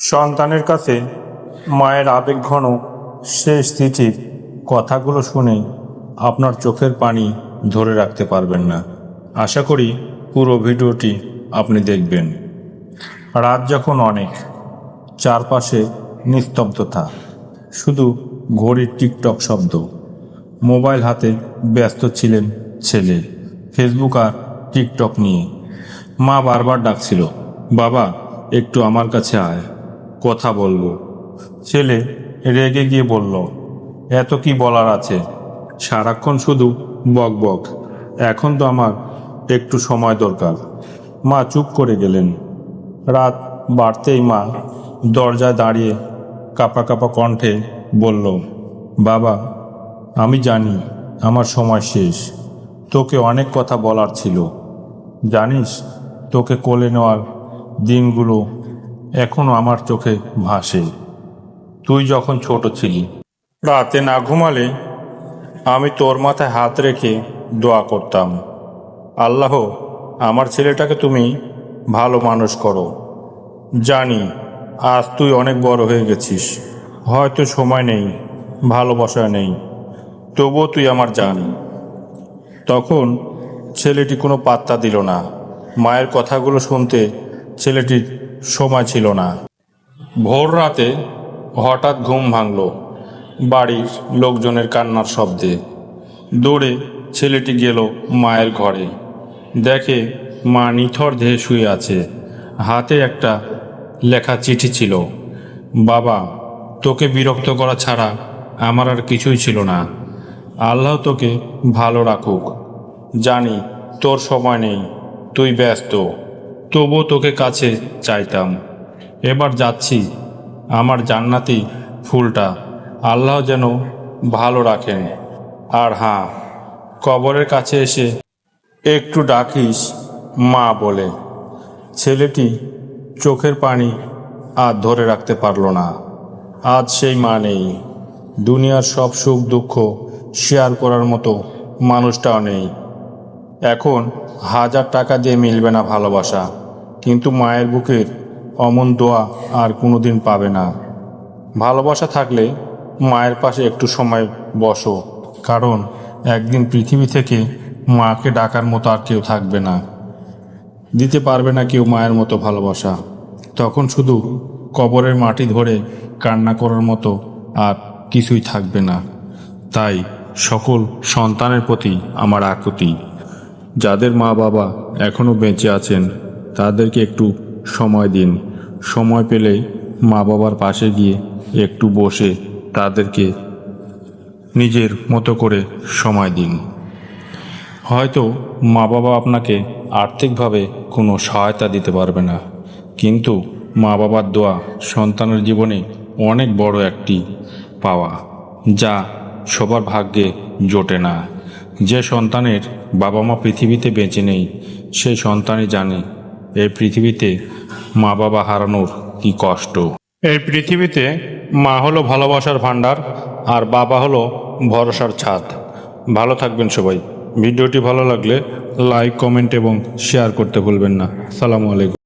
সন্তানের কাছে মায়ের আবেগঘন শেষ চিঠির কথাগুলো শুনে আপনার চোখের পানি ধরে রাখতে পারবেন না। আশা করি পুরো ভিডিওটি আপনি দেখবেন। রাত যখন অনেক, চারপাশে নিস্তব্ধতা, শুধু ঘড়ির টিকটক শব্দ। মোবাইল হাতে ব্যস্ত ছিলেন ছেলে, ফেসবুক আর টিকটক নিয়ে। মা বারবার ডাকছিল, বাবা, একটু আমার কাছে আয়। কথা বলব। ছেলে রেগে গিয়ে বলল, এত কি বলার আছে? সারাক্ষণ শুধু বক বক। এখন তো আমার একটু সময় দরকার। মা চুপ করে গেলেন। রাত বাড়তেই মা দরজায় দাঁড়িয়ে কাপা কাপা কণ্ঠে বলল, বাবা, আমি জানি আমার সময় শেষ। তোকে অনেক কথা বলার ছিল। জানিস, তোকে কোলে নেওয়ার দিনগুলো এখনও আমার চোখে ভাসে। তুই যখন ছোট ছিলি, রাতে না ঘুমালে আমি তোর মাথায় হাত রেখে দোয়া করতাম। আল্লাহ, আমার ছেলেটাকে তুমি ভালো মানুষ করো। জানি, আজ তুই অনেক বড় হয়ে গেছিস। হয়তো সময় নেই, ভালোবাসা নেই। তবুও তুই আমার জান। তখন ছেলেটি কোনো পাত্তা দিল না। মায়ের কথাগুলো শুনতে ছেলেটির সময় ছিল না। ভোর রাতে হঠাৎ ঘুম ভাঙল। বাড়ির লোকজনের কান্নার শব্দে। দৌড়ে ছেলেটি গেল মায়ের ঘরে। দেখে মা নিথর দেহে শুয়ে আছে। হাতে একটা লেখা চিঠি ছিল। বাবা, তোকে বিরক্ত করা ছাড়া আমার আর কিছুই ছিল না। আল্লাহ তোকে ভালো রাখুক। জানি তোর সময় নেই। তুই ব্যস্ত। তবুও তোকে কাছে চাইতাম। এবার যাচ্ছি আমার জান্নাতি ফুলটা। আল্লাহ যেন ভালো রাখেন। আর হ্যাঁ কবরের কাছে এসে একটু ডাকিস, মা বলে। ছেলেটি চোখের পানি আর ধরে রাখতে পারল না। আজ সেই মা নেই। দুনিয়ার সব সুখ দুঃখ শেয়ার করার মতো মানুষটাও নেই। এখন হাজার টাকা দিয়ে মিলবে না ভালোবাসা, কিন্তু মায়ের বুকের অমন দোয়া আর কোনোদিন পাবে না। ভালোবাসা থাকলে মায়ের পাশে একটু সময় বসো, কারণ একদিন পৃথিবী থেকে মাকে ডাকার মতো আর কেউ থাকবে না। দিতে পারবে না কেউ মায়ের মতো ভালোবাসা। তখন শুধু কবরের মাটি ধরে কান্না করার মতো আর কিছুই থাকবে না। তাই সকল সন্তানের প্রতি আমার আকুতি। যাদের মা বাবা এখনও বেঁচে আছেন, তাদেরকে একটু সময় দিন। সময় পেলে মা বাবার পাশে গিয়ে একটু বসে তাদেরকে নিজের মতো করে সময় দিন। হয়তো মা বাবা আপনাকে আর্থিকভাবে কোনো সহায়তা দিতে পারবে না, কিন্তু মা বাবার দোয়া সন্তানের জীবনে অনেক বড় একটি পাওয়া, যা সবার ভাগ্যে জোটে না। যে সন্তানের বাবা মা পৃথিবীতে বেঁচে নেই, সেই সন্তানই জানে এই পৃথিবীতে মা বাবা হারানোর কি কষ্ট। এই পৃথিবীতে মা হলো ভালোবাসার ভাণ্ডার আর বাবা হলো ভরসার ছাদ। ভালো থাকবেন সবাই। ভিডিওটি ভালো লাগলে লাইক, কমেন্ট এবং শেয়ার করতে ভুলবেন না। সালামু আলাইকুম।